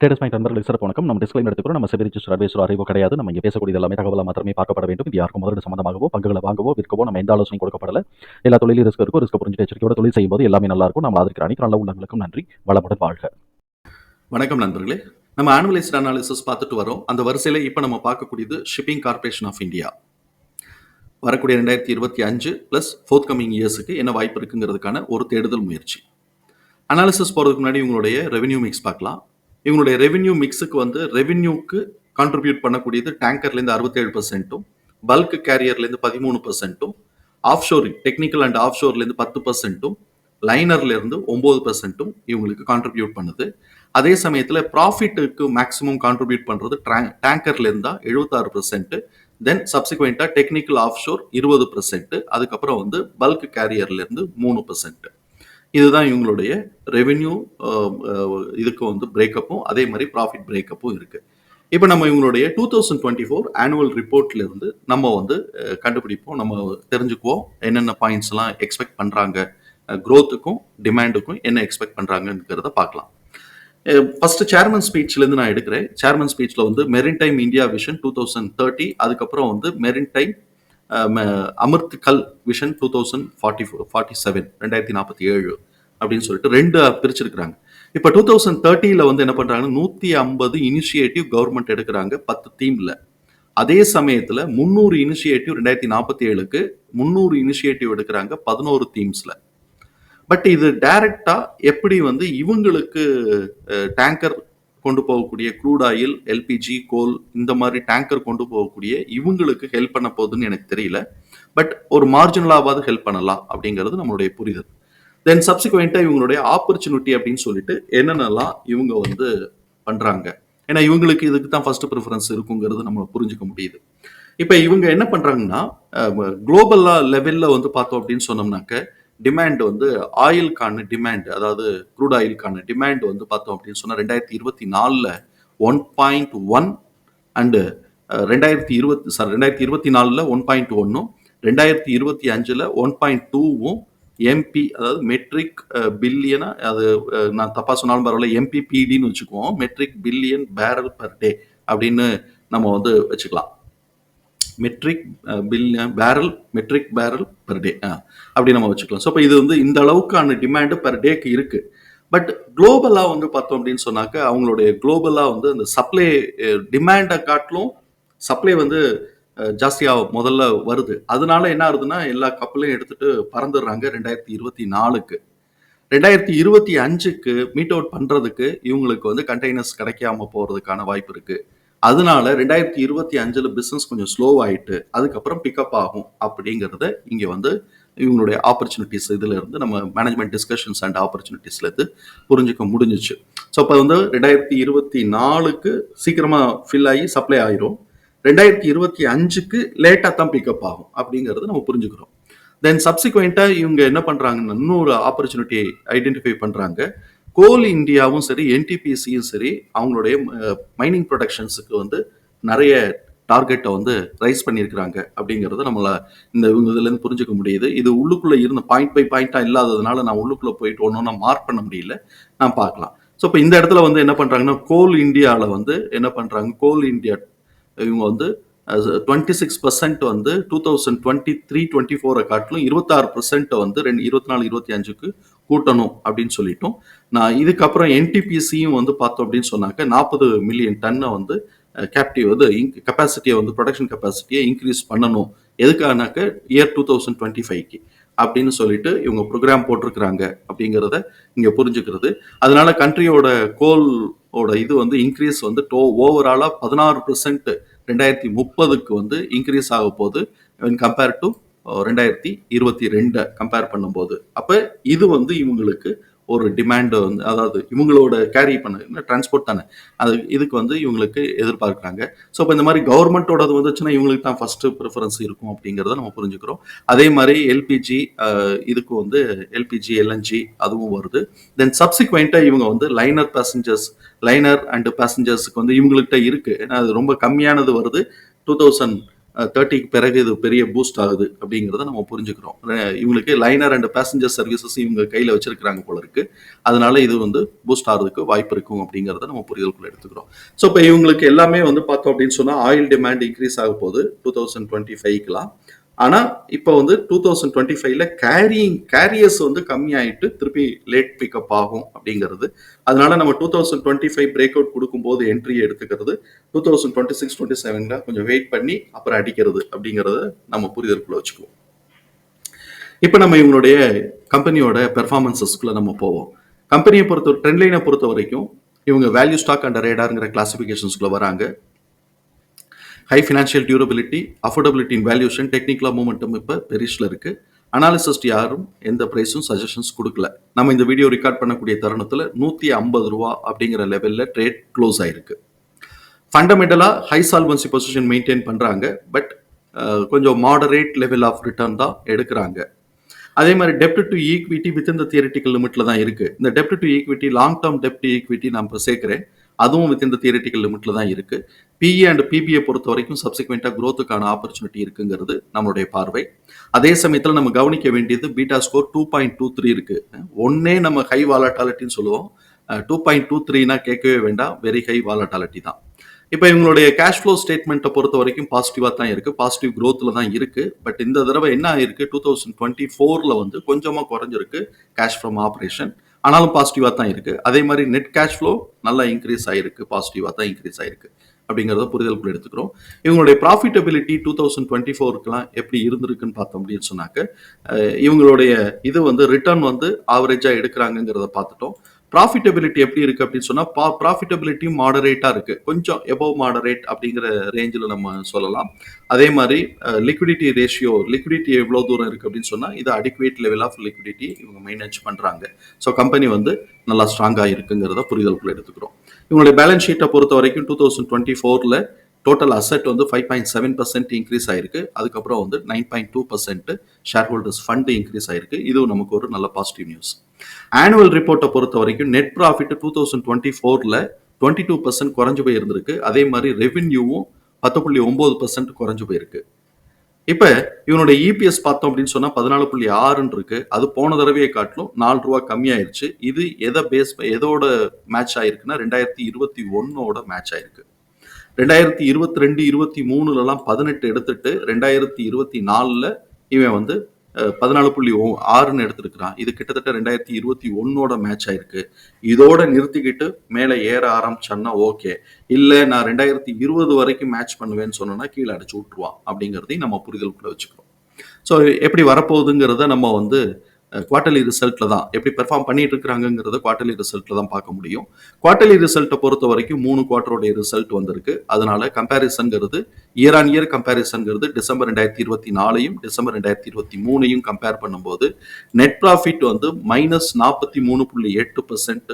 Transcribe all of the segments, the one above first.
Traders point நண்பர்களுக்கு சிறப்பு வணக்கம். நம்ம டிஸ்கிளைம் எடுத்துக்கிறோம் நம்ம செபி ரிஜிஸ்டர் அட்வைசர் அறிவோ கிடையாது. நம்ம இங்கே பேசக்கூடிய எல்லாமே தகவலாக மாத்திரமே பார்க்கப்பட வேண்டும். இது யாருக்கும் முதலீடு சம்பந்தமாகவோ பங்குகளை வாங்கவோ விற்கவோ நம்ம எந்த ஆலோசனை கொடுக்கப்படல. எல்லா தொழிலும் ரிஸ்க் இருக்கும் ரிஸ்க் புரிஞ்சு எச்சரிக்கையோட தொழில் செய்யும்போது எல்லாமே நல்லா இருக்கும். நம்ம ஆதரிக்கிற அனைத்து நல்ல உள்ளங்களுக்கும் நன்றி. வளமுடன் வாழ்க. வணக்கம் நண்பர்களே. நம்ம ஆனுவலைஸ்ட் அனாலிசிஸ் பார்த்துட்டு வரோம். அந்த வரிசையில் இப்போ நம்ம பார்க்கக்கூடியது ஷிப்பிங் கார்ப்பரேஷன் ஆஃப் இந்தியா வரக்கூடிய ரெண்டாயிரத்தி இருபத்தி அஞ்சு ப்ளஸ் ஃபோர்த் கமிங் இயர்ஸுக்கு என்ன வாய்ப்பு இருக்குங்கிறதுக்கான ஒரு தேடுதல் முயற்சி. அனாலிசிஸ் போகிறதுக்கு முன்னாடி உங்களுடைய ரெவென்யூ மிக்ஸ் பார்க்கலாம். இவங்களுடைய ரெவென்யூ மிக்ஸுக்கு வந்து ரெவென்யூக்கு கான்ட்ரிபியூட் பண்ணக்கூடியது டேங்கர்லேருந்து அறுபத்தேழு பர்சன்ட்டும் பல்க் கேரியர்லேருந்து பதிமூணு பர்சன்ட்டும் ஆஃப் ஷோரிங் டெக்னிக்கல் அண்ட் ஆஃப் ஷோர்லேருந்து பத்து பர்சன்ட்டும் லைனர்லேருந்து ஒம்பது பர்சன்ட்டும் இவங்களுக்கு கான்ட்ரிபியூட் பண்ணுது. அதே சமயத்தில் ப்ராஃபிட்டுக்கு மேக்ஸிமம் கான்ட்ரிபியூட் பண்ணுறது டேங்கர்லேருந்து தான் எழுபத்தாறு பர்சன்ட்டு தென் சப்சிக்வெண்ட்டாக டெக்னிக்கல் ஆஃப் ஷோர் இருபது பர்சன்ட்டு அதுக்கப்புறம் வந்து பல்க் கேரியர்லேருந்து மூணு பர்சன்ட்டு இதுதான் இவங்களுடைய ரெவென்யூ இதுக்கு வந்து பிரேக்கப்பும் அதே மாதிரி ப்ராஃபிட் பிரேக்கப்பும் இருக்குது இப்போ நம்ம இவங்களுடைய two thousand twenty four annual ரிப்போர்ட்லேருந்து நம்ம வந்து கண்டுபிடிப்போம் நம்ம தெரிஞ்சுக்குவோம் என்னென்ன பாயிண்ட்ஸ்லாம் எக்ஸ்பெக்ட் பண்ணுறாங்க க்ரோத்துக்கும் டிமாண்டுக்கும் என்ன எக்ஸ்பெக்ட் பண்ணுறாங்கங்கிறத பார்க்கலாம். ஃபஸ்ட்டு சேர்மன் ஸ்பீச்லேருந்து நான் எடுக்கிறேன். சேர்மன் ஸ்பீச்சில் வந்து maritime India vision two thousand thirty அதுக்கப்புறம் வந்து maritime Amrit Kaal vision two thousand forty four forty seven ரெண்டாயிரத்தி நாற்பத்தி ஏழு அப்படின்னு சொல்லிட்டு ரெண்டு பிரிச்சிருக்கிறாங்க. இப்போ டூ தௌசண்ட் தேர்ட்டியில் வந்து என்ன பண்ணுறாங்கன்னா நூற்றி ஐம்பது இனிஷியேட்டிவ் கவர்மெண்ட் எடுக்கிறாங்க பத்து தீமில். அதே சமயத்தில் முந்நூறு இனிஷியேட்டிவ் ரெண்டாயிரத்தி நாற்பத்தி ஏழுக்கு முந்நூறு இனிஷியேட்டிவ் எடுக்கிறாங்க பதினோரு தீம்ஸில். பட் இது டைரக்டாக எப்படி வந்து இவங்களுக்கு டேங்கர் கொண்டு போகக்கூடிய க்ரூட் ஆயில் எல்பிஜி கோல் இந்த மாதிரி டேங்கர் கொண்டு போகக்கூடிய இவங்களுக்கு ஹெல்ப் பண்ண போகுதுன்னு எனக்கு தெரியல. பட் ஒரு மார்ஜினலாவது ஹெல்ப் பண்ணலாம் அப்படிங்கிறது நம்மளுடைய புரிதல். தென் சப்சிக்வெண்ட்டாக இவங்களுடைய ஆப்பர்ச்சுனிட்டி அப்படின்னு சொல்லிட்டு என்னென்னலாம் இவங்க வந்து பண்ணுறாங்க ஏன்னா இவங்களுக்கு இதுக்கு தான் ஃபர்ஸ்ட் ப்ரிஃபரன்ஸ் இருக்குங்கிறது நம்ம புரிஞ்சுக்க முடியுது. இப்போ இவங்க என்ன பண்ணுறாங்கன்னா குளோபலாக லெவலில் வந்து பார்த்தோம் அப்படின்னு சொன்னோம்னாக்க டிமாண்ட் வந்து ஆயிலுக்கான டிமாண்ட் அதாவது க்ரூட் ஆயிலுக்கான டிமாண்ட் வந்து பார்த்தோம் அப்படின்னு சொன்னால் ரெண்டாயிரத்தி இருபத்தி நாலில் ஒன் பாயிண்ட் ஒன் அண்டு ரெண்டாயிரத்தி இருபத்தி சாரி ரெண்டாயிரத்தி இருபத்தி நாலில் ஒன் பாயிண்ட் ஒன்றும் ரெண்டாயிரத்தி இருபத்தி அஞ்சில் ஒன் பாயிண்ட் டூவும் எம்பி அதாவது மெட்ரிக் பில்லியனா அது நான் தப்பாக சொன்னாலும் பரவாயில்ல எம்பிபிடின்னு வச்சுக்குவோம் metric billion barrel per day அப்படின்னு நம்ம வந்து வச்சுக்கலாம். Metric billion barrel metric barrel per day அப்படி நம்ம வச்சுக்கலாம். ஸோ இப்போ இது வந்து இந்த அளவுக்கான டிமாண்டு பெர் டேக்கு இருக்கு. பட் குளோபலாக வந்து பார்த்தோம் அப்படின்னு சொன்னாக்க அவங்களுடைய குளோபலாக வந்து அந்த சப்ளை டிமாண்டை காட்டிலும் சப்ளை வந்து ஜாஸ்தியாக முதல்ல வருது. அதனால என்ன ஆகுதுன்னா எல்லா கப்பலையும் எடுத்துட்டு பறந்துடுறாங்க ரெண்டாயிரத்தி இருபத்தி நாலுக்கு. ரெண்டாயிரத்தி இருபத்தி அஞ்சுக்கு மீட் அவுட் பண்ணுறதுக்கு இவங்களுக்கு வந்து கண்டெய்னர்ஸ் கிடைக்காம போகிறதுக்கான வாய்ப்பு இருக்குது அதனால ரெண்டாயிரத்தி இருபத்தி அஞ்சுல பிசினஸ் கொஞ்சம் ஸ்லோவாயிட்டு அதுக்கப்புறம் பிக்கப் ஆகும் அப்படிங்கிறத இங்க வந்து இவங்களுடைய ஆப்பர்ச்சுனிட்டிஸ் இதுல இருந்து நம்ம மேனேஜ்மெண்ட் டிஸ்கஷன்ஸ் அண்ட் ஆப்பர்ச்சுனிட்டிஸ்ல இருந்து புரிஞ்சுக்க முடிஞ்சிச்சு. ஸோ அப்போ வந்து ரெண்டாயிரத்தி இருபத்தி நாலுக்கு சீக்கிரமா ஃபில் ஆகி சப்ளை ஆயிரும். ரெண்டாயிரத்தி இருபத்தி அஞ்சுக்கு லேட்டாக தான் பிக்கப் ஆகும் அப்படிங்கிறது நம்ம புரிஞ்சுக்கிறோம். தென் சப்சிக்வெண்ட்டாக இவங்க என்ன பண்ணுறாங்கன்னா இன்னொரு ஆப்பர்ச்சுனிட்டி ஐடென்டிஃபை பண்ணுறாங்க கோல் இந்தியாவும் சரி என்டிபிசியும் சரி அவங்களுடைய மைனிங் ப்ரொடக்ஷன்ஸுக்கு வந்து நிறைய டார்கெட்டை வந்து ரைஸ் பண்ணியிருக்கிறாங்க அப்படிங்கிறத நம்மளை இந்த இவங்க இதுலேருந்து புரிஞ்சுக்க முடியுது. இது உள்ளுக்குள்ளே இருந்த பாயிண்ட் பை பாயிண்ட்டாக இல்லாததுனால நான் உள்ளுக்குள்ளே போயிட்டு ஒன்றும் மார்க் பண்ண முடியல. நான் பார்க்கலாம். ஸோ இப்போ இந்த இடத்துல வந்து என்ன பண்ணுறாங்கன்னா கோல் இந்தியாவில் வந்து என்ன பண்ணுறாங்க கோல் இந்தியா இவங்க வந்து டுவெண்ட்டி சிக்ஸ் பர்சன்ட் வந்து two thousand twenty three twenty ஃபோரை காட்டிலும் இருபத்தாறு பர்சன்ட் வந்து ரெண்டு இருபத்தி நாலு இருபத்தி அஞ்சுக்கு கூட்டணும் அப்படின்னு சொல்லிட்டோம். நான் இதுக்கப்புறம் என்டிபிசியும் வந்து பார்த்தோம் அப்படின்னு சொன்னாக்க நாற்பது மில்லியன் டன்னை வந்து கேப்டிவ் வந்து கெப்பாசிட்டியை வந்து ப்ரொடக்ஷன் கெப்பாசிட்டியை இன்க்ரீஸ் பண்ணணும். எதுக்கானாக்க இயர் டூ தௌசண்ட் டுவெண்ட்டி ஃபைவ்க்கு அப்படின்னு சொல்லிட்டு இவங்க ப்ரோக்ராம் போட்டிருக்கிறாங்க அப்படிங்கிறத இங்கே புரிஞ்சுக்கிறது. அதனால கண்ட்ரியோட கோலோட இது வந்து இன்க்ரீஸ் வந்து டோ ஓவராலாக பதினாறு பர்சன்ட் ரெண்டாயிரத்தி முப்பதுக்கு வந்து இன்க்ரீஸ் ஆக போகுது கம்பேர் டு ரெண்டாயிரத்தி இருபத்தி ரெண்டை கம்பேர் பண்ணும்போது. அப்போ இது வந்து இவங்களுக்கு ஒரு டிமாண்ட் வந்து அதாவது இவங்களோட கேரி பண்ண டிரான்ஸ்போர்ட் தானே. அது இதுக்கு வந்து இவங்களுக்கு எதிர்பார்க்குறாங்க. ஸோ இப்போ இந்த மாதிரி கவர்மெண்ட்டோடது வந்துச்சுன்னா இவங்களுக்கு தான் ஃபஸ்ட்டு ப்ரிஃபரன்ஸ் இருக்கும் அப்படிங்கிறத நம்ம புரிஞ்சுக்கிறோம். அதே மாதிரி எல்பிஜி இதுக்கு வந்து எல்பிஜி எல்என்ஜி அதுவும் வருது. தென் சப்சிக்வெண்ட்டாக இவங்க வந்து லைனர் பேசஞ்சர்ஸ் லைனர் அண்டு பேசஞ்சர்ஸுக்கு வந்து இவங்கள்ட்ட இருக்குது ஏன்னா அது ரொம்ப கம்மியானது வருது. டூ தௌசண்ட் தேர்ட்டிக்கு பிறகு இது பெரிய பூஸ்ட் ஆகுது அப்படிங்கிறத நம்ம புரிஞ்சுக்கிறோம். இவங்களுக்கு லைனர் அண்ட் பேசஞ்சர் சர்வீசஸ் இவங்க கையில் வச்சிருக்கிறாங்க போல இருக்கு. அதனால இது வந்து பூஸ்ட் ஆகிறதுக்கு வாய்ப்பு இருக்கும் அப்படிங்கிறத நம்ம புரிதலுக்குள்ள எடுத்துக்கிறோம். ஸோ இப்போ இவங்களுக்கு எல்லாமே வந்து பார்த்தோம் அப்படின்னு சொன்னால் ஆயில் டிமாண்ட் இன்க்ரீஸ் ஆக போகுது. டூ தௌசண்ட் டுவெண்ட்டி ஃபைவ்க்கெலாம் ஆனால் இப்போ வந்து டூ தௌசண்ட் டுவெண்ட்டி ஃபைவ்ல கேரியிங் கேரியர்ஸ் வந்து கம்மியாயிட்டு திருப்பி லேட் பிக்கப் ஆகும் அப்படிங்கிறது. அதனால நம்ம two thousand twenty five break out கொடுக்கும்போது என்ட்ரி எடுத்துக்கிறது. Two thousand twenty six twenty செவனில் கொஞ்சம் வெயிட் பண்ணி அப்புறம் அடிக்கிறது அப்படிங்கிறத நம்ம புரிதலுக்குள்ள வச்சுக்குவோம். இப்போ நம்ம இவங்களுடைய கம்பெனியோட பெர்ஃபார்மன்சஸ்க்குள்ள நம்ம போவோம். கம்பெனியை பொறுத்த ட்ரெண்ட் லைனை பொறுத்த வரைக்கும் இவங்க வேல்யூ ஸ்டாக் அண்ட் ரேடாருங்கிற கிளாசிஃபிகேஷன்ஸ்குள்ள வராங்க. High financial durability affordability in valuation டெக்னிக்கலாக மூமெண்ட்டும் இப்போ பெரிஷில் இருக்குது அனாலிசிஸ்ட் யாரும் எந்த ப்ரைஸும் சஜஷன்ஸ் கொடுக்கல. நம்ம இந்த வீடியோ ரெக்கார்ட் பண்ணக்கூடிய தருணத்தில் நூற்றி ஐம்பது ரூபா அப்படிங்கிற லெவலில் ட்ரேட் க்ளோஸ் ஆயிருக்கு. ஃபண்டமெண்டலாக ஹை சால்வன்சி பொசிஷன் மெயின்டைன் பண்ணுறாங்க பட் கொஞ்சம் மாடரேட் லெவல் ஆஃப் ரிட்டர்ன் தான் எடுக்கிறாங்க. அதே மாதிரி டெப்ட் டு ஈக்விட்டி வித் இந்த தியரிட்டிக்கல் லிமிட்டில் தான் இருக்குது இந்த டெப்ட் to equity long term dept equity நான் இப்போ சேர்க்குறேன். அதுவும் வித் இந்த தியரிட்டிக்கல் லிமிட்ல தான் இருக்கு. பிஇ அண்ட் பிபிஐ பொறுத்த வரைக்கும் சப்சிக்வெண்ட்டாக க்ரோத்துக்கான ஆப்பர்ச்சுனிட்டி இருக்குங்கிறது நம்மளுடைய பார்வை. அதே சமயத்தில் நம்ம கவனிக்க வேண்டியது beta score two point two three இருக்கு. ஒன்னே நம்ம ஹை வாலட்டாலிட்டின்னு சொல்லுவோம். டூ பாயிண்ட் டூ த்ரீனா கேட்கவே வேண்டாம். வெரி ஹை வாலட்டாலிட்டி தான். இப்போ இவங்களுடைய கேஷ் ஃப்ளோ ஸ்டேட்மெண்ட்டை பொறுத்த வரைக்கும் பாசிட்டிவாக தான் இருக்கு. பாசிட்டிவ் க்ரோத்தில் தான் இருக்கு. பட் இந்த தடவை என்ன ஆயிருக்கு? டூ தௌசண்ட் டுவெண்ட்டி ஃபோரில் வந்து கொஞ்சமாக குறைஞ்சிருக்கு கேஷ் ஃப்ரம் ஆப்ரேஷன் ஆனாலும் பாசிட்டிவாக தான் இருக்கு. அதே மாதிரி நெட் கேஷ் ஃப்ளோ நல்லா இன்க்ரீஸ் ஆயிருக்கு. பாசிட்டிவாக தான் இன்க்ரீஸ் ஆயிருக்கு. அப்படிங்கிறத புரிதலுக்குள்ள எடுத்துக்கிறோம். இவங்களுடைய ப்ராஃபிட்டபிலிட்டி டூ தௌசண்ட் டுவெண்ட்டி ஃபோருக்குலாம் எப்படி இருந்திருக்குன்னு பார்த்தோம் அப்படின்னு சொன்னாக்க இவங்களுடைய இது வந்து ரிட்டர்ன் வந்து ஆவரேஜாக எடுக்கிறாங்கங்கிறத பார்த்துட்டோம். ப்ராஃபிட்டபிலிட்டி எப்படி இருக்கு அப்படின்னு சொன்னா ப்ராஃபிட்டபிலிட்டியும் மாடரேட்டா இருக்கு. கொஞ்சம் எபோவ் மாடரேட் அப்படிங்கிற ரேஞ்சில் நம்ம சொல்லலாம். அதே மாதிரி லிக்விடிட்டி ரேஷியோ லிக்விடிட்டி எவ்வளோ தூரம் இருக்கு அப்படின்னு சொன்னா இது அடிக்குவேட் லெவல் ஆஃப் லிக்விடிட்டி இவங்க மெயின்டைன் பண்றாங்க. ஸோ கம்பெனி வந்து நல்லா ஸ்ட்ராங்காக இருக்குங்கிறத புரிதலுக்குள்ள எடுத்துக்கிறோம். இவங்களுடைய பேலன்ஸ் ஷீட்டை பொறுத்த வரைக்கும் டூ தௌசண்ட் டுவெண்ட்டி ஃபோரில் டோட்டல் அசெட் வந்து five point seven percent increase ஆயிருக்கு. அதுக்கப்புறம் வந்து nine point two percent shareholders fund increase ஆயிருக்கு. இதுவும் நமக்கு ஒரு நல்ல பாசிட்டிவ் நியூஸ் ஆனுவல் ரிப்போர்ட்டை பொறுத்த வரைக்கும் net profit two thousand twenty ஃபோரில் டுவெண்ட்டி டூ பர்சன்ட் குறைஞ்சு போயிருந்திருக்கு. அதே மாதிரி ரெவென்யூவும் பத்து புள்ளி ஒம்பது பர்சன்ட் குறைஞ்சு போயிருக்கு. இப்போ இவனுடைய இபிஎஸ் பார்த்தோம் அப்படின்னு சொன்னால் பதினாலு புள்ளி ஆறுன்னு இருக்கு அது போன தடவையை காட்டிலும் நாலு ரூபா கம்மியாயிருச்சு. இது எதை பேஸ் எதோட மேட்ச் ஆயிருக்குன்னா ரெண்டாயிரத்தி இருபத்தி ஒன்னோட மேட்ச் ஆயிருக்கு. ரெண்டாயிரத்தி இருபத்தி ரெண்டு இருபத்தி மூணுலலாம் பதினெட்டு எடுத்துட்டு ரெண்டாயிரத்தி இருபத்தி நாலில் இவன் வந்து பதினாலு புள்ளி ஓ- ஆறுன்னு எடுத்திருக்கிறான். இது கிட்டத்தட்ட ரெண்டாயிரத்தி இருபத்தி ஒன்னோட மேட்ச் ஆயிருக்கு. இதோட நிறுத்திக்கிட்டு மேலே ஏற ஆரம்பிச்சான்னா ஓகே. இல்லை நான் ரெண்டாயிரத்தி இருபது வரைக்கும் மேட்ச் பண்ணுவேன்னு சொன்னோன்னா கீழே அடிச்சு விட்டுருவான் அப்படிங்கிறதையும் நம்ம புரிதலுக்குள்ள வச்சுக்கிறோம். ஸோ எப்படி வரப்போகுதுங்கிறத நம்ம வந்து குவார்டர்லி ரிசல்ட்டில் தான். எப்படி பெர்ஃபார்ம் பண்ணிட்டு இருக்கிறாங்கங்கிறத குவார்டர்லி ரிசல்ட்டில் தான் பார்க்க முடியும். குவார்டர்லி ரிசல்ட்டை பொறுத்த வரைக்கும் மூணு குவார்டருடைய ரிசல்ட் வந்திருக்கு. அதனால கம்பேரிசன்கிறது இயர் ஆன் இயர் கம்பேரிசன்கிறது டிசம்பர் ரெண்டாயிரத்தி இருபத்தி நாலையும் டிசம்பர் ரெண்டாயிரத்தி இருபத்தி மூணையும் கம்பேர் பண்ணும்போது நெட் ப்ராஃபிட் வந்து மைனஸ் நாற்பத்தி மூணு புள்ளி எட்டு பர்சன்ட்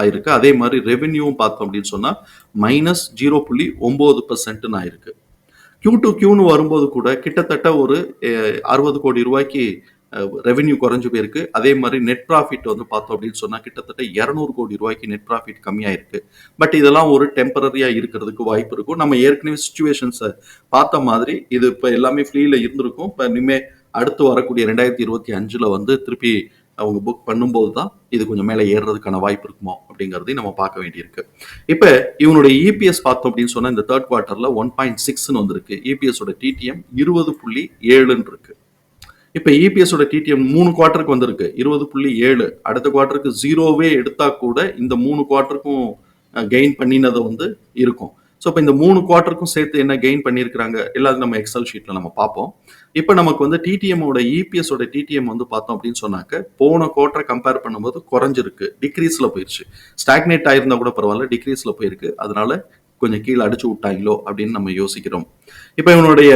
ஆயிருக்கு. அதே மாதிரி ரெவென்யூவும் பார்த்தோம் அப்படின்னு சொன்னால் மைனஸ் ஜீரோ புள்ளி ஒம்பது பர்சன்ட்னு ஆயிருக்கு. கியூ டு கியூன்னு வரும்போது கூட கிட்டத்தட்ட ஒரு அறுபது கோடி ரூபாய்க்கு ரெவென்யூ குறைஞ்சு போயிருக்கு. அதே மாதிரி நெட் ப்ராஃபிட் வந்து பார்த்தோம் அப்படின்னு சொன்னால் கிட்டத்தட்ட இரநூறு கோடி ரூபாய்க்கு நெட் ப்ராஃபிட் கம்மியாயிருக்கு. பட் இதெல்லாம் ஒரு டெம்பரரியாக இருக்கிறதுக்கு வாய்ப்பு இருக்கும். நம்ம ஏற்கனவே சுச்சுவேஷன்ஸை பார்த்த மாதிரி இது இப்போ எல்லாமே ஃப்ரீயில் இருந்திருக்கும். இப்போ இனிமேல் அடுத்து வரக்கூடிய ரெண்டாயிரத்தி இருபத்தி அஞ்சில் வந்து திருப்பி அவங்க புக் பண்ணும்போது தான் இது கொஞ்சம் மேலே ஏறுறதுக்கான வாய்ப்பு இருக்குமோ அப்படிங்கிறதையும் நம்ம பார்க்க வேண்டியிருக்கு. இப்போ இவனுடைய இபிஎஸ் பார்த்தோம் அப்படின்னு சொன்னால் இந்த தேர்ட் குவார்ட்டரில் ஒன் பாயிண்ட் சிக்ஸ்னு வந்திருக்கு. இபிஎஸோட டிடிஎம் இருபது புள்ளி ஏழுன்னு இருக்குது இப்போ இபிஎஸோட டிடிஎம் மூணு குவார்ட்டருக்கு வந்திருக்கு. இருபது புள்ளி ஏழு. அடுத்த குவார்ட்டருக்கு ஜீரோவே எடுத்தா கூட இந்த மூணு குவார்ட்டருக்கும் கெயின் பண்ணினதை வந்து இருக்கும். ஸோ இப்போ இந்த மூணு குவார்ட்டருக்கும் சேர்த்து என்ன கெயின் பண்ணியிருக்கிறாங்க எல்லாத்தையும் நம்ம எக்ஸல் ஷீட்டில் நம்ம பார்ப்போம். இப்போ நமக்கு வந்து டிடிஎம்மோட இபிஎஸோட டிடிஎம் வந்து பார்த்தோம் அப்படின்னு சொன்னாக்க போன குவார்ட்டரை கம்பேர் பண்ணும்போது குறைஞ்சிருக்கு. டிக்ரீஸில் போயிடுச்சு ஸ்டாக்னேட் ஆயிருந்தா கூட பரவாயில்ல டிக்ரீஸில் போயிருக்கு. அதனால கொஞ்சம் கீழே அடிச்சு விட்டாங்களோ அப்படின்னு நம்ம யோசிக்கிறோம். இப்போ இவனுடைய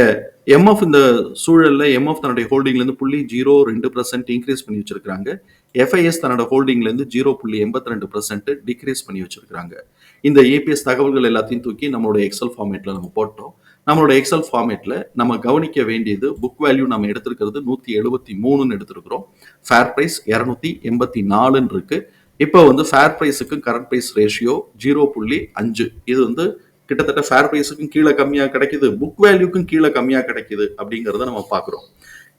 எம்எஃப் இந்த சூழல்ல எம்எஃப் தன்னுடைய ஹோல்டிங்ல இருந்து புள்ளி ஜீரோ ரெண்டு பர்சன்ட் இன்க்ரீஸ் பண்ணி வச்சிருக்காங்க எஃப்ஐஎஸ் தன்னோட ஹோல்டிங்ல இருந்து ஜீரோ புள்ளி எண்பத்தி ரெண்டு பர்சன்ட் டிக்ரீஸ் பண்ணி வச்சிருக்காங்க இந்த ஏபிஎஸ் தகவல்கள் எல்லாத்தையும் தூக்கி நம்மளோட எக்ஸல் ஃபார்மேட்ல நம்ம போட்டோம். நம்மளோட எக்ஸல் ஃபார்மேட்ல நம்ம கவனிக்க வேண்டியது புக் வேல்யூ நம்ம எடுத்திருக்கிறது நூத்தி எழுபத்தி மூணுன்னு எடுத்திருக்கிறோம். ஃபேர் பிரைஸ் இரநூத்தி எண்பத்தி நாலுன்னு இருக்கு. இப்போ வந்து ஃபேர் ப்ரைஸுக்கும் கரண்ட் ப்ரைஸ் ரேஷியோ ஜீரோ புள்ளி அஞ்சு. இது வந்து கிட்டத்தட்ட ஃபேர் ப்ரைஸுக்கும் கீழே கம்மியாக கிடைக்குது புக் வேல்யூக்கும் கீழே கம்மியாக கிடைக்குது அப்படிங்கிறத நம்ம பார்க்குறோம்.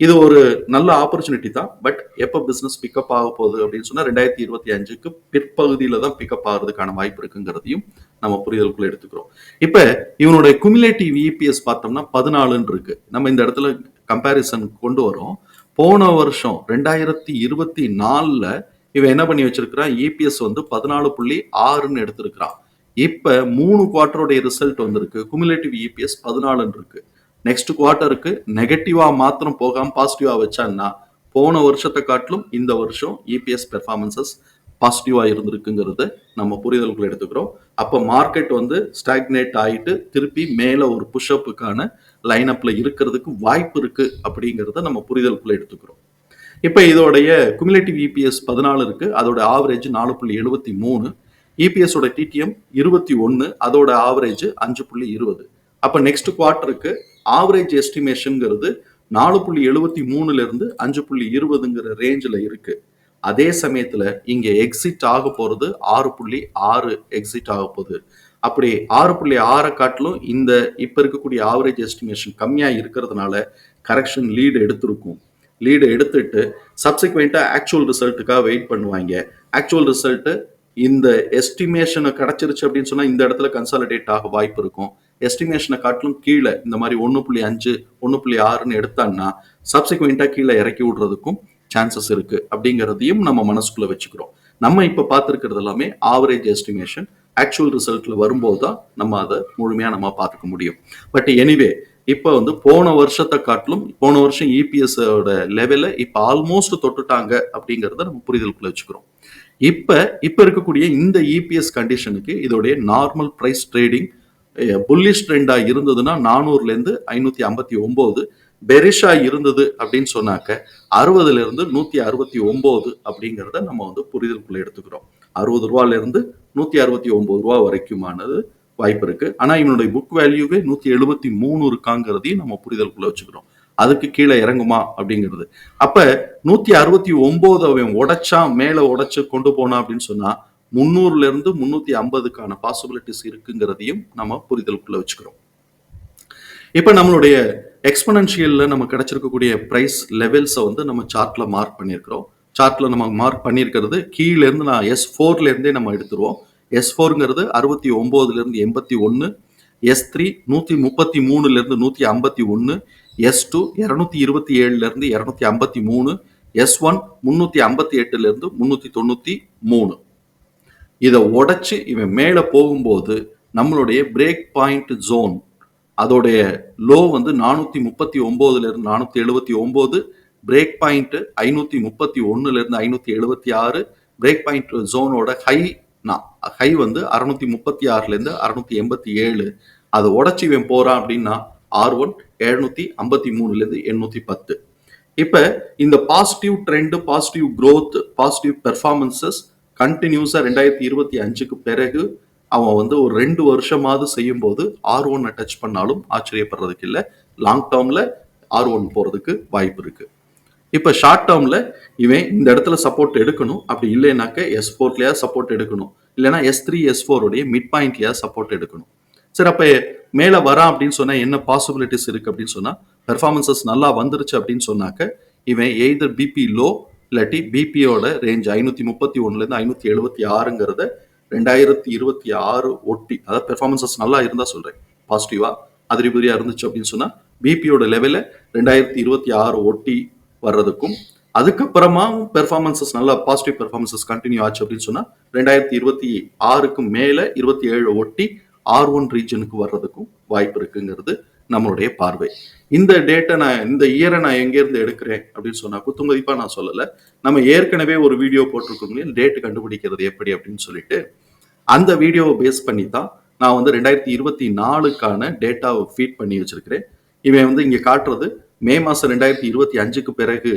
இது ஒரு நல்ல ஆப்பர்ச்சுனிட்டி தான். பட் எப்போ பிஸ்னஸ் பிக்கப் ஆக போகுது அப்படின்னு சொன்னால் ரெண்டாயிரத்தி இருபத்தி அஞ்சுக்கு பிற்பகுதியில் தான் பிக்கப் ஆகிறதுக்கான வாய்ப்பு இருக்குங்கிறதையும் நம்ம புரிதலுக்குள்ள எடுத்துக்கிறோம். இப்போ இவனுடைய குமிலேட்டிவ் இபிஎஸ் பார்த்தோம்னா பதினாலுன்னு இருக்கு. நம்ம இந்த இடத்துல கம்பேரிசன் கொண்டு வரோம். போன வருஷம் ரெண்டாயிரத்தி இருபத்தி நாலில் இவன் என்ன பண்ணி வச்சிருக்கிறான்? இபிஎஸ் வந்து பதினாலு புள்ளி ஆறுன்னு எடுத்திருக்கிறான். இப்போ மூணு குவார்ட்டருடைய ரிசல்ட் வந்திருக்கு. குமுலேட்டிவ் இபிஎஸ் பதினாலுன்னு இருக்கு. நெக்ஸ்ட் குவார்ட்டருக்கு நெகட்டிவாக மாத்திரம் போகாமல் பாசிட்டிவாக வச்சான்னா போன வருஷத்தை காட்டிலும் இந்த வருஷம் இபிஎஸ் பெர்ஃபார்மன்சஸ் பாசிட்டிவாக இருந்திருக்குங்கிறது நம்ம புரிதல்கள் எடுத்துக்கிறோம். அப்போ மார்க்கெட் வந்து ஸ்டாக்னேட் ஆகிட்டு திருப்பி மேலே ஒரு புஷ்அப்புக்கான லைனப்பில் இருக்கிறதுக்கு வாய்ப்பு இருக்குது அப்படிங்கிறத நம்ம புரிதலுக்குள்ள எடுத்துக்கிறோம். இப்போ இதோடைய குமுலேட்டிவ் இபிஎஸ் பதினாலு இருக்கு. அதோட ஆவரேஜ் நாலு புள்ளி எழுபத்தி மூணு. இபிஎஸோட டிடிஎம் இருபத்தி ஒன்று அதோட ஆவரேஜ் அஞ்சு புள்ளி இருபது. அப்போ நெக்ஸ்ட் குவார்ட்டருக்கு ஆவரேஜ் எஸ்டிமேஷனுங்கிறது நாலு புள்ளி எழுபத்தி மூணுலேருந்து அஞ்சு புள்ளி இருபதுங்கிற ரேஞ்சில் இருக்குது அதே சமயத்தில் இங்கே எக்ஸிட் ஆக போகிறது ஆறு புள்ளி ஆறு எக்ஸிட் ஆக போகுது. அப்படி ஆறு புள்ளி ஆறை காட்டிலும் இந்த இப்போ இருக்கக்கூடிய ஆவரேஜ் எஸ்டிமேஷன் கம்மியாக இருக்கிறதுனால கரெக்ஷன் லீடு எடுத்திருக்கும். லீடு எடுத்துட்டு சப்சிக்வெண்ட்டாக ஆக்சுவல் ரிசல்ட்டுக்காக வெயிட் பண்ணுவாங்க. ஆக்சுவல் ரிசல்ட்டு இந்த எஸ்டிமேஷனை கிடைச்சிருச்சு அப்படின்னு சொன்னால் இந்த இடத்துல கன்சாலிடேட் ஆக வாய்ப்பு இருக்கும். எஸ்டிமேஷனை காட்டிலும் கீழே இந்த மாதிரி ஒன்று புள்ளி அஞ்சு ஒன்று புள்ளி ஆறுன்னு எடுத்தான்னா சப்சிக்வெண்ட்டாக கீழே இறக்கி விடுறதுக்கும் சான்சஸ் இருக்குது அப்படிங்கிறதையும் நம்ம மனசுக்குள்ளே வச்சுக்கிறோம். நம்ம இப்போ பார்த்துருக்கிறது எல்லாமே ஆவரேஜ் எஸ்டிமேஷன் ஆக்சுவல் ரிசல்ட்டில் வரும்போது தான் நம்ம அதை முழுமையாக நம்ம பார்த்துக்க முடியும். பட் எனிவே இப்போ வந்து போன வருஷத்தை காட்டிலும் போன வருஷம் E இபிஎஸோட லெவலை இப்போ ஆல்மோஸ்ட் தொட்டுட்டாங்க அப்படிங்கிறத நம்ம புரிதலுக்குள்ள வச்சுக்கிறோம். இப்போ இப்போ இருக்கக்கூடிய இந்த இபிஎஸ் கண்டிஷனுக்கு இதோடைய நார்மல் ப்ரைஸ் ட்ரேடிங் புல்லிஷ் ட்ரெண்டாக இருந்ததுன்னா நானூறுலேருந்து ஐநூற்றி ஐம்பத்தி ஒம்பது பெரிஷா இருந்தது அப்படின்னு சொன்னாக்க அறுபதுலேருந்து நூற்றி அறுபத்தி ஒம்பது அப்படிங்கிறத நம்ம வந்து புரிதலுக்குள்ளே எடுத்துக்கிறோம். அறுபது ரூபாலேருந்து நூற்றி அறுபத்தி ஒம்பது ரூபா வரைக்குமானது வாய்ப்பு இருக்கு ஆனா இவனுடைய புக் வேல்யூவே நூத்தி எழுபத்தி மூணு இருக்காங்கிறதையும் நம்ம புரிதலுக்குள்ள வச்சுக்கிறோம். அதுக்கு கீழே இறங்குமா அப்படிங்கிறது. அப்ப நூத்தி அறுபத்தி ஒன்பது அவன் உடைச்சா மேல உடைச்சு கொண்டு போனா அப்படின்னு சொன்னா முந்நூறுல இருந்து முன்னூத்தி ஐம்பதுக்கான பாசிபிலிட்டிஸ் இருக்குங்கிறதையும் நம்ம புரிதலுக்குள்ள வச்சுக்கிறோம். இப்ப நம்மளுடைய எக்ஸ்பனன்ஷியல்ல நம்ம கிடைச்சிருக்கக்கூடிய பிரைஸ் லெவல்ஸை வந்து நம்ம சார்ட்ல மார்க் பண்ணியிருக்கிறோம். சார்ட்ல நம்ம மார்க் பண்ணியிருக்கிறது கீழே இருந்து நான் எஸ் ஃபோர்ல இருந்தே நம்ம எடுத்துருவோம். எஸ் ஃபோருங்கிறது அறுபத்தி ஒம்போதுலேருந்து எண்பத்தி ஒன்று எஸ் த்ரீ நூற்றி முப்பத்தி மூணுலேருந்து நூற்றி ஐம்பத்தி ஒன்று எஸ் டூ இரநூத்தி இருபத்தி ஏழுலேருந்து இரநூத்தி ஐம்பத்தி மூணு எஸ் ஒன் முந்நூற்றி ஐம்பத்தி எட்டுலேருந்து முந்நூற்றி தொண்ணூற்றி மூணு. இதை உடச்சி இவன் மேலே போகும்போது நம்மளுடைய பிரேக் பாயிண்ட் ஜோன் அதோடைய லோ வந்து நானூற்றி முப்பத்தி ஒம்போதுலேருந்து நானூற்றி எழுபத்தி ஒம்பது பிரேக் பாயிண்ட்டு ஐநூற்றி முப்பத்தி ஒன்றுலேருந்து ஐநூற்றி எழுபத்தி ஆறு பிரேக் பாயிண்ட் ஜோனோட ஹை நான் ஹை வந்து அறுநூத்தி முப்பத்தி ஆறுலேருந்து அறுநூத்தி எண்பத்தி ஏழு. அதை உடச்சி இவன் போறான் அப்படின்னா ஆர் ஒன் எழுநூத்தி ஐம்பத்தி மூணுலேருந்து எண்ணூற்றி பத்து. இப்போ இந்த positive trend positive growth positive performances கண்டினியூஸாக ரெண்டாயிரத்தி இருபத்தி அஞ்சுக்கு பிறகு அவன் வந்து ஒரு ரெண்டு வருஷமாவது செய்யும்போது ஆர் ஒன்னை டச் பண்ணாலும் ஆச்சரியப்படுறதுக்கு இல்லை. லாங் டேர்மில் ஆர் ஒன் போகிறதுக்கு வாய்ப்பு இருக்கு. இப்போ ஷார்ட் டேர்மில் இவன் இந்த இடத்துல சப்போர்ட் எடுக்கணும். அப்படி இல்லைனாக்க எஸ் ஃபோர்லையா சப்போர்ட் எடுக்கணும்? இல்லைன்னா எஸ் த்ரீ எஸ் ஃபோருடைய மிட் பாயிண்ட்லையா சப்போர்ட் எடுக்கணும்? சரி அப்போ மேலே வரான் அப்படின்னு சொன்னால் என்ன பாசிபிலிட்டிஸ் இருக்குது அப்படின்னு சொன்னால் பெர்ஃபார்மன்சஸ் நல்லா வந்துருச்சு அப்படின்னு சொன்னாக்க இவன் எய்தர் பிபி லோ இல்லாட்டி பிபியோட ரேஞ்ச் ஐநூற்றி முப்பத்தி ஒன்றுலேருந்து ஐநூற்றி எழுபத்தி ஆறுங்கிறத ரெண்டாயிரத்தி இருபத்தி ஆறு ஒட்டி அதாவது பெர்ஃபார்மன்சஸ் நல்லா இருந்தால் சொல்கிறேன் பாசிட்டிவாக அதிரிபதியாக இருந்துச்சு அப்படின்னு சொன்னால் பிபியோட லெவலில் ரெண்டாயிரத்தி இருபத்தி ஆறு ஒட்டி வர்றதுக்கும் அதுக்கப்புறமா பெர்ஃபார்மன்சஸ் நல்லா பாசிட்டிவ் பெர்ஃபார்மன்சஸ் கண்டினியூ ஆச்சு அப்படின்னு சொன்னால் ரெண்டாயிரத்தி இருபத்தி ஆறுக்கு மேலே இருபத்தி ஏழு ஒட்டி ஆர் ஒன் ரீஜனுக்கு வர்றதுக்கும் வாய்ப்பு இருக்குங்கிறது நம்மளுடைய பார்வை. இந்த டேட்டை நான் இந்த இயரை நான் எங்கேருந்து எடுக்கிறேன் அப்படின்னு சொன்னா குத்துமதிப்பாக நான் சொல்லலை. நம்ம ஏற்கனவே ஒரு வீடியோ போட்டிருக்கோம் இல்லையா? டேட்டு கண்டுபிடிக்கிறது எப்படி அப்படின்னு சொல்லிட்டு அந்த வீடியோவை பேஸ் பண்ணி தான் நான் வந்து ரெண்டாயிரத்தி இருபத்தி நாலுக்கான டேட்டாவை ஃபீட் பண்ணி வச்சிருக்கிறேன். இவன் வந்து இங்கே காட்டுறது மே மாதம் ரெண்டாயிரத்தி இருபத்தி அஞ்சுக்கு பிறகு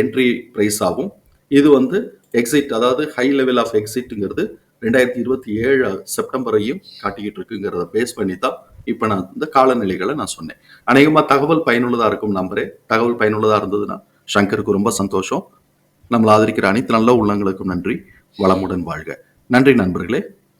என்ட்ரி ப்ரைஸ் ஆகும். இது வந்து எக்ஸிட் அதாவது ஹை லெவல் ஆஃப் எக்ஸிட்டுங்கிறது ரெண்டாயிரத்தி இருபத்தி ஏழு செப்டம்பரையும் காட்டிக்கிட்டு இருக்குங்கிறத பேஸ் பண்ணி தான் இப்போ நான் இந்த காலநிலைகளை நான் சொன்னேன். அநேகமாக தகவல் பயனுள்ளதாக இருக்கும் நம்பரே தகவல் பயனுள்ளதாக இருந்ததுன்னா சங்கருக்கு ரொம்ப சந்தோஷம். நம்மளை ஆதரிக்கிற அனைத்து நல்ல உள்ளங்களுக்கும் நன்றி. வளமுடன் வாழ்க. நன்றி நண்பர்களே.